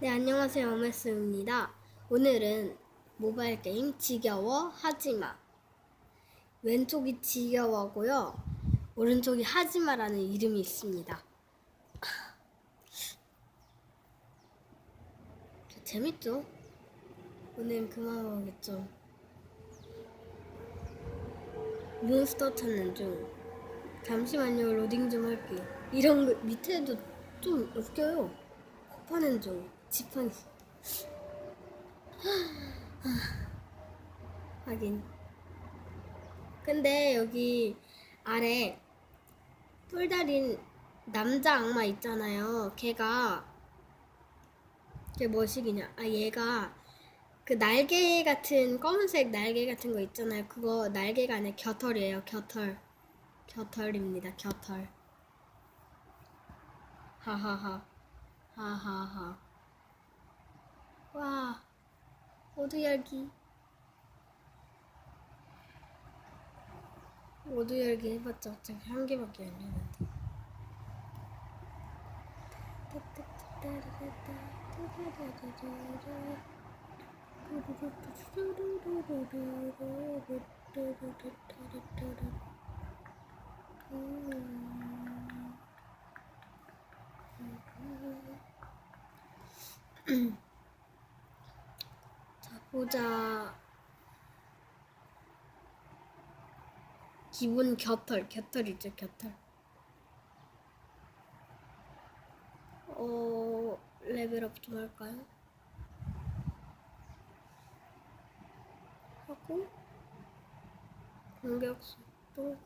네, 안녕하세요. 오메스입니다. 오늘은 모바일 게임 지겨워 하지마. 왼쪽이 지겨워고요. 오른쪽이 하지마라는 이름이 있습니다. 재밌죠? 오늘 그만 하겠죠. 몬스터 찾는 중. 잠시만요. 로딩 좀 할게요. 이런 거 밑에도 좀 웃겨요. 코 파는 중. 지팡이. 하긴. 근데 여기 아래 뿔 달린 남자 악마 있잖아요. 걔가 걔 뭐시기냐? 아 얘가 그 날개 같은 검은색 날개 같은 거 있잖아요. 그거 날개가 아니라 겨털이에요. 겨털. 겨털입니다. 겨털. 하하하. 하하하. 와. 모두 열기. 모두 열기 해봤자 어차피 한 개밖에 안 되는데. 자, 보자. 기본 겨털, 겨털이죠, 겨털. 어, 레벨업 좀 할까요? 하고, 공격 속도,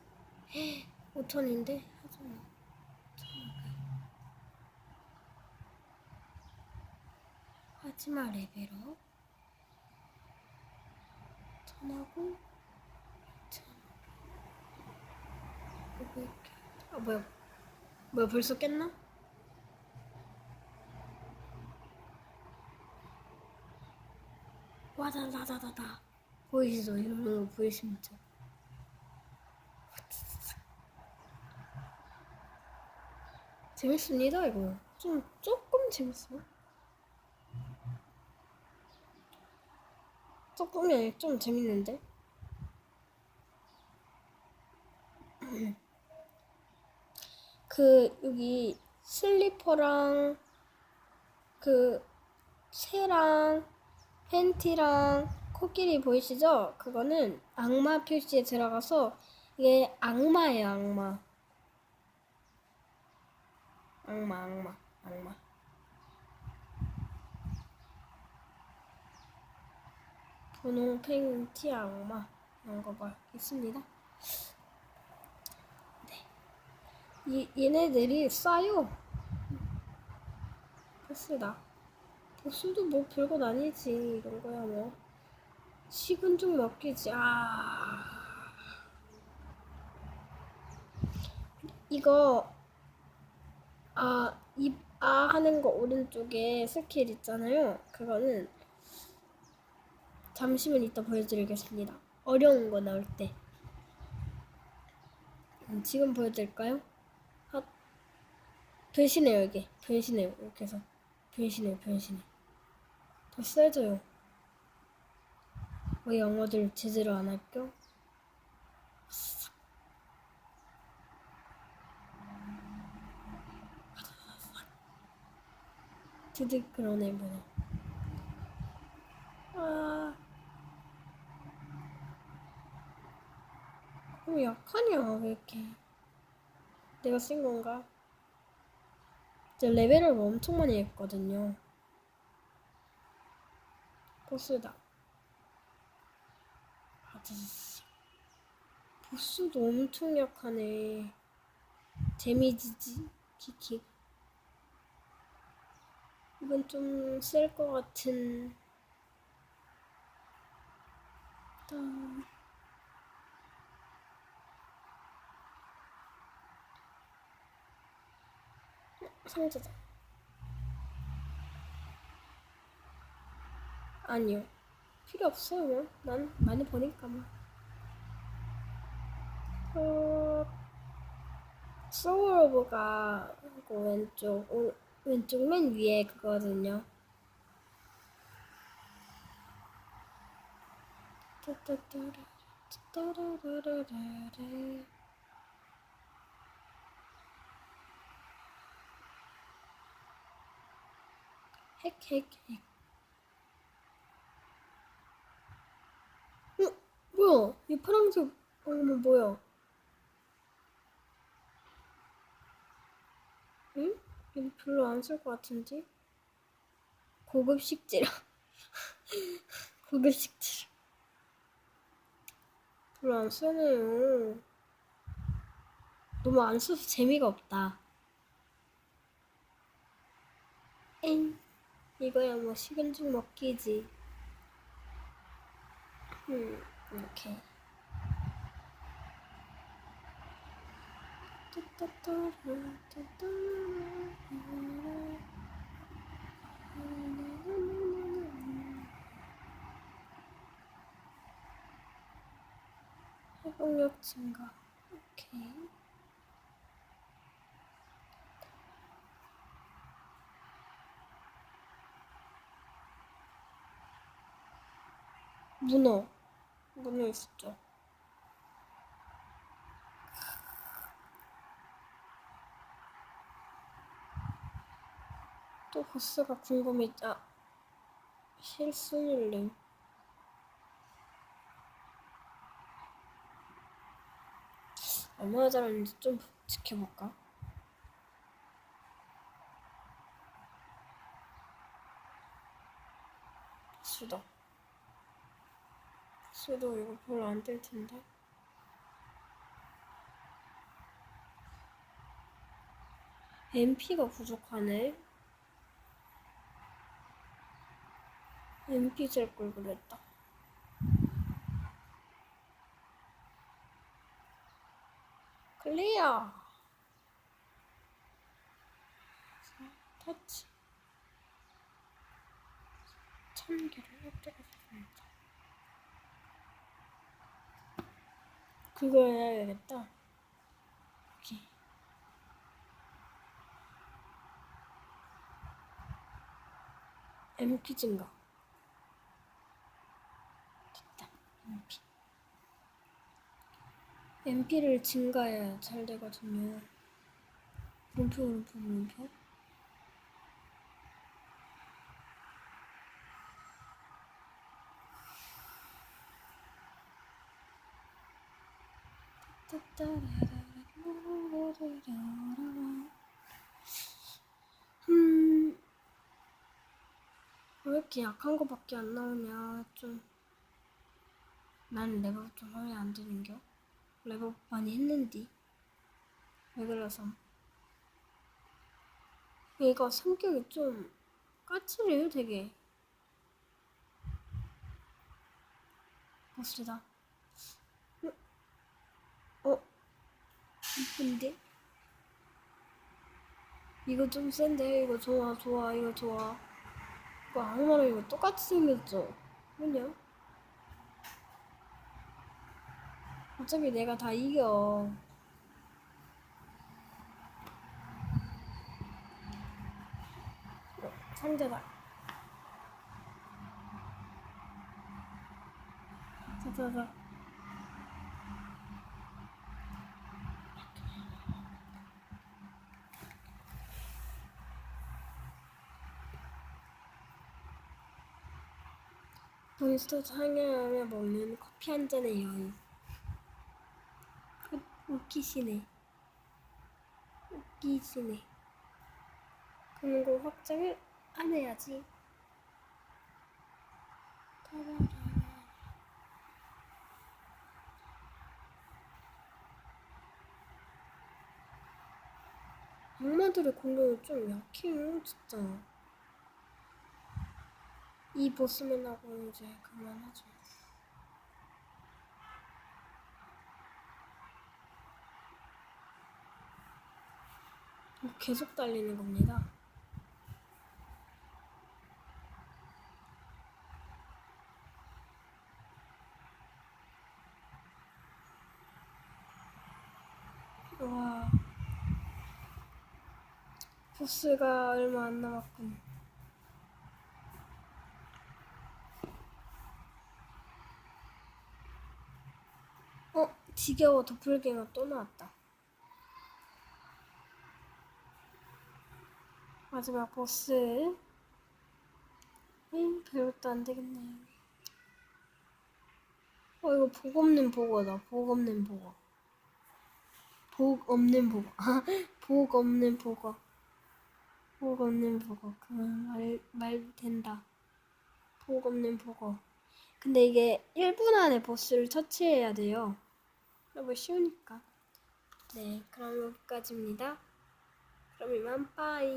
5천인데? 하지마. 하지마 레벨업. 이렇게. 아, 뭐야. 뭐야, 벌써 깼나? 와다다다다다. 보이시죠? 이런 거 보이십니까? 재밌습니다, 이거. 좀, 조금 재밌어요. 조금이 좀 재밌는데? 그, 여기 슬리퍼랑 그 새랑 팬티랑 코끼리 보이시죠? 그거는 악마 표시에 들어가서 이게 악마예요, 악마. 악마, 악마, 악마. 분홍 팬티 악마 이런 거 봐있습니다. 네. 이, 얘네들이 싸요. 보스다. 보스도 뭐 별것 아니지 이런 거야 뭐. 식은 좀 먹기지. 아. 이거 아, 입, 아 하는 거 오른쪽에 스킬 있잖아요. 그거는 잠시만 이따 보여드리겠습니다. 어려운 거 나올 때. 음, 지금 보여드릴까요? 아, 변신해요, 이게. 변신해요. 이렇게 해서. 변신해요, 변신해. 더 세져요. 왜 영어들 제대로 안 할겨? 드득 그러네, 뭐네. 아. 왜 약하냐, 왜 이렇게. 내가 쓴 건가? 저 레벨을 엄청 많이 했거든요. 보스다. 아저씨. 보스도 엄청 약하네. 데미지지? 키키. 이건 좀 쓸 것 같은. 또... 상자다. 아니요. 필요 없어요. 난 많이 버니까 뭐. 어, 소울오브가 그 왼쪽 오, 왼쪽 맨 위에 그거거든요. 따따따라 따따라라라라 핵, 핵, 핵. 어, 뭐야? 이 파란색 얼굴 뭐야? 응? 이거 별로 안 쓸 것 같은데? 고급 식재료. 고급 식재료. 별로 안 쓰네요. 너무 안 써서 재미가 없다. 엥. 이거야 뭐 식은 죽 먹기지. 음, 이렇게. 회복력 증가. 오케이. 문어. 문어 있었죠. 또 보스가 궁금했자 실수율님 얼마나 잘하는지 좀 지켜볼까? 수 다 수도 이거 별로 안 될 텐데 MP가 부족하네 MP 셀걸 그랬다. 클리어. 터치. 천 개를 획득했습니다. 그거 해야겠다. 여기. MP 증가. 됐다. MP. MP를 증가해야 잘 되거든요. 물음표, 물음표. 음, 왜 이렇게 약한 거밖에 안 나오냐, 좀. 난 랩업 좀 하면 안 되는겨? 랩업 많이 했는디. 왜 그래서? 얘가 성격이 좀 까칠해요, 되게. 보스다. 어? 이쁜데? 이거 좀 센데? 이거 좋아, 좋아, 이거 좋아. 이거 아무나라 이거 똑같이 생겼죠? 뭐냐? 어차피 내가 다 이겨. 어, 상자다. 자자자. 몬스터 상영하며 먹는 커피 한 잔의 여유. 그, 웃기시네. 웃기시네. 그리고 확장을 안 해야지. 악마들의 공격이 좀 약해요, 진짜. 이 보스만 하고 이제 그만하죠. 이거 계속 달리는 겁니다. 와. 보스가 얼마 안 남았군. 지겨워 도플갱어 또 나왔다. 마지막 보스. 응, 별것도 안 되겠네요. 어, 이거 복 없는 보고다. 복 없는 보고. 복 없는. 아, 복 없는 보고. 복 없는 보고. 그만 말, 말 된다. 복 없는 보고. 근데 이게 1분 안에 보스를 처치해야 돼요. 너무 쉬우니까. 네, 그럼 여기까지입니다. 그럼 이만 빠이.